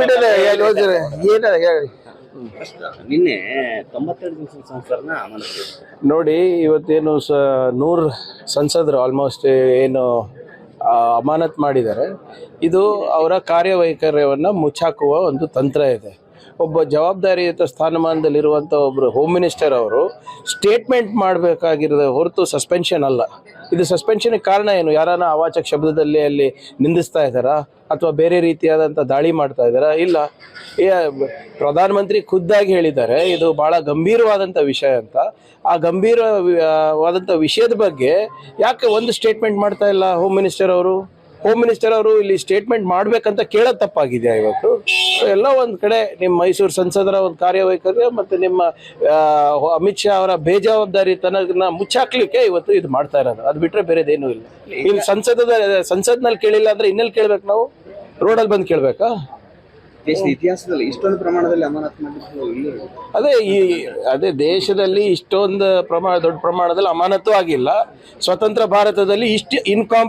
ಏನದ ಹೇಳಿ. ನಿನ್ನೆ ತೊಂಬತ್ತೆರಡು ದಿವಸದ ಸಂಸಾರನ ಅಮಾನತು ನೋಡಿ ಇವತ್ತೇನು ಸ ನೂರು ಸಂಸದರು ಆಲ್ಮೋಸ್ಟ್ ಏನು ಅಮಾನತ್ ಮಾಡಿದ್ದಾರೆ. ಇದು ಅವರ ಕಾರ್ಯವೈಖರ್ಯವನ್ನು ಮುಚ್ಚಾಕುವ ಒಂದು ತಂತ್ರ ಇದೆ. ಒಬ್ಬ ಜವಾಬ್ದಾರಿಯುತ ಸ್ಥಾನಮಾನದಲ್ಲಿರುವಂಥ ಒಬ್ಬರು ಹೋಮ್ ಮಿನಿಸ್ಟರ್ ಅವರು ಸ್ಟೇಟ್ಮೆಂಟ್ ಮಾಡಬೇಕಾಗಿರೋದು ಹೊರತು ಸಸ್ಪೆನ್ಷನ್ ಅಲ್ಲ. ಇದು ಸಸ್ಪೆನ್ಷನ್ಗೆ ಕಾರಣ ಏನು? ಯಾರನ್ನ ಅವಾಚಕ ಶಬ್ದದಲ್ಲಿ ಅಲ್ಲಿ ನಿಂದಿಸ್ತಾ ಇದ್ದಾರಾ? ಅಥವಾ ಬೇರೆ ರೀತಿಯಾದಂಥ ದಾಳಿ ಮಾಡ್ತಾ ಇದ್ದಾರಾ? ಇಲ್ಲ. ಪ್ರಧಾನಮಂತ್ರಿ ಖುದ್ದಾಗಿ ಹೇಳಿದ್ದಾರೆ, ಇದು ಬಹಳ ಗಂಭೀರವಾದಂಥ ವಿಷಯ ಅಂತ. ಆ ಗಂಭೀರವಾದಂಥ ವಿಷಯದ ಬಗ್ಗೆ ಯಾಕೆ ಒಂದು ಸ್ಟೇಟ್ಮೆಂಟ್ ಮಾಡ್ತಾ ಇಲ್ಲ ಹೋಮ್ ಮಿನಿಸ್ಟರ್ ಅವರು? ಹೋಮ್ ಮಿನಿಸ್ಟರ್ ಅವರು ಇಲ್ಲಿ ಸ್ಟೇಟ್ಮೆಂಟ್ ಮಾಡ್ಬೇಕಂತ ಕೇಳೋದು ತಪ್ಪಾಗಿದೆ ಇವತ್ತು. ಎಲ್ಲ ಒಂದು ಕಡೆ ನಿಮ್ಮ ಮೈಸೂರು ಸಂಸದರ ಒಂದು ಕಾರ್ಯವೈಖರಿ ಮತ್ತೆ ನಿಮ್ಮ ಅಮಿತ್ ಶಾ ಅವರ ಬೇಜವಾಬ್ದಾರಿತನ ಮುಚ್ಚಾಕ್ಲಿಕ್ಕೆ ಇವತ್ತು ಇದು ಮಾಡ್ತಾ ಇರೋದು. ಅದು ಬಿಟ್ರೆ ಬೇರೆದೇನೂ ಇಲ್ಲ. ಇಲ್ಲಿ ಸಂಸದದ ಸಂಸತ್ನಲ್ಲಿ ಕೇಳಿಲ್ಲ ಅಂದ್ರೆ ಇನ್ನೆಲ್ಲಿ ಕೇಳ್ಬೇಕು ನಾವು? ರೋಡಲ್ಲಿ ಬಂದು ಕೇಳ್ಬೇಕಾ? ದೇಶದ ಇತಿಹಾಸದಲ್ಲಿ ಇಷ್ಟೊಂದು ಪ್ರಮಾಣದಲ್ಲಿ ಅಮಾನತು ಅದೇ ಈ ಅದೇ ದೇಶದಲ್ಲಿ ಇಷ್ಟೊಂದು ಪ್ರಮಾಣ ದೊಡ್ಡ ಪ್ರಮಾಣದಲ್ಲಿ ಅಮಾನತು ಆಗಿಲ್ಲ. ಸ್ವತಂತ್ರ ಭಾರತದಲ್ಲಿ ಇಷ್ಟು ಇನ್ಕಾಂಪ್